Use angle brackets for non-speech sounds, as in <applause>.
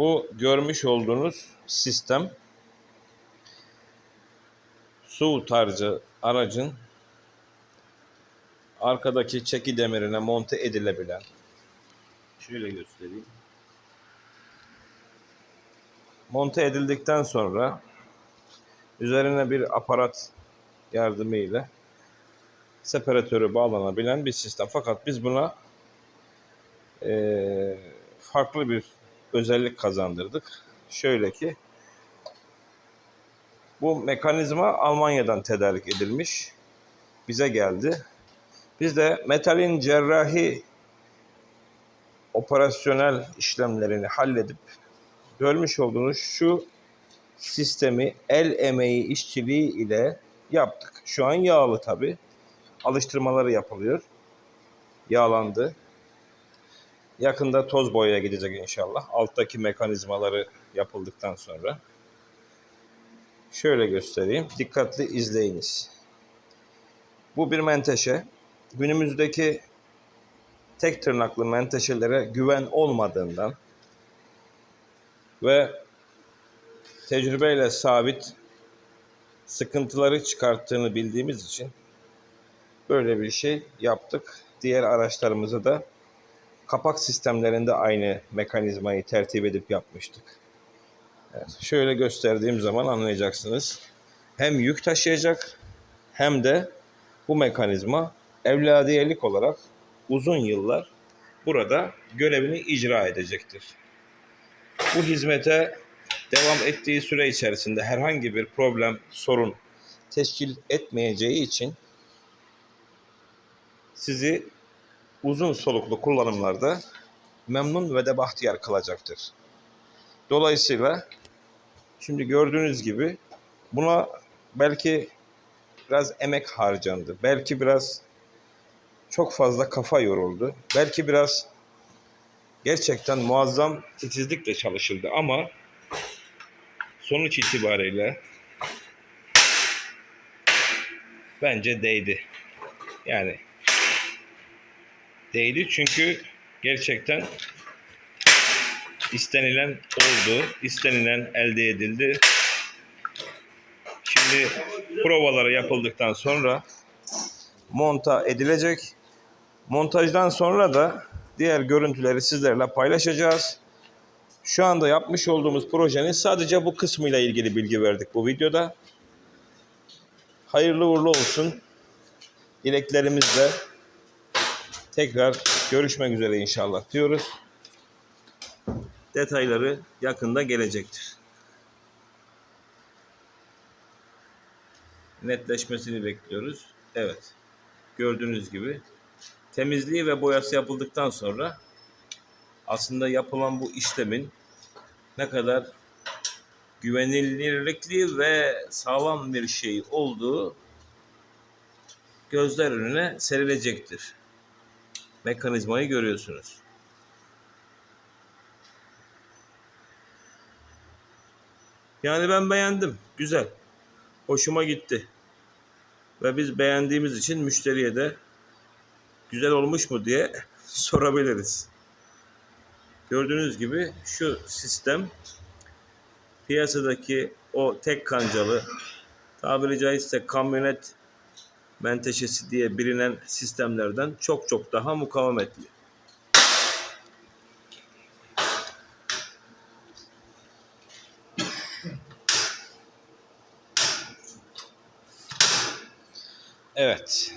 Bu görmüş olduğunuz sistem su tarcı aracın arkadaki çeki demirine monte edilebilen şöyle göstereyim. Monte edildikten sonra üzerine bir aparat yardımıyla separatörü bağlanabilen bir sistem. Fakat biz buna eee, farklı bir özellik kazandırdık. Şöyle ki bu mekanizma Almanya'dan tedarik edilmiş. Bize geldi. Biz de metalin cerrahi operasyonel işlemlerini halledip görmüş olduğunuz şu sistemi el emeği işçiliği ile yaptık. Şu an yağlı tabi. Alıştırmaları yapılıyor. Yağlandı. Yakında toz boyaya gidecek inşallah. Alttaki mekanizmaları yapıldıktan sonra. Şöyle göstereyim. Dikkatli izleyiniz. Bu bir menteşe. Günümüzdeki tek tırnaklı menteşelere güven olmadığından ve tecrübeyle sabit sıkıntıları çıkarttığını bildiğimiz için böyle bir şey yaptık. Diğer araçlarımızı da kapak sistemlerinde aynı mekanizmayı tertip edip yapmıştık. Evet, şöyle gösterdiğim zaman anlayacaksınız. Hem yük taşıyacak hem de bu mekanizma evladiyelik olarak uzun yıllar burada görevini icra edecektir. Bu hizmete devam ettiği süre içerisinde herhangi bir problem, sorun teşkil etmeyeceği için sizi uzun soluklu kullanımlarda memnun ve de bahtiyar kılacaktır. Dolayısıyla şimdi gördüğünüz gibi buna belki biraz emek harcandı. Belki biraz çok fazla kafa yoruldu. Belki biraz gerçekten muazzam titizlikle çalışıldı ama sonuç itibariyle bence değdi. Yani değdi çünkü gerçekten istenilen oldu, istenilen elde edildi. Şimdi provaları yapıldıktan sonra monta edilecek. Montajdan sonra da diğer görüntüleri sizlerle paylaşacağız. Şu anda yapmış olduğumuz projenin sadece bu kısmıyla ilgili bilgi verdik bu videoda. Hayırlı uğurlu olsun. Dileklerimizle tekrar görüşmek üzere inşallah diyoruz. Detayları yakında gelecektir. Netleşmesini bekliyoruz. Evet. Gördüğünüz gibi temizliği ve boyası yapıldıktan sonra aslında yapılan bu işlemin ne kadar güvenilirlikli ve sağlam bir şey olduğu gözler önüne serilecektir. Mekanizmayı görüyorsunuz. Yani ben beğendim. Güzel. Hoşuma gitti. Ve biz beğendiğimiz için müşteriye de güzel olmuş mu diye <laughs> sorabiliriz. Gördüğünüz gibi şu sistem piyasadaki o tek kancalı tabiri caizse kamyonet menteşesi diye bilinen sistemlerden çok çok daha mukavemetli. Evet.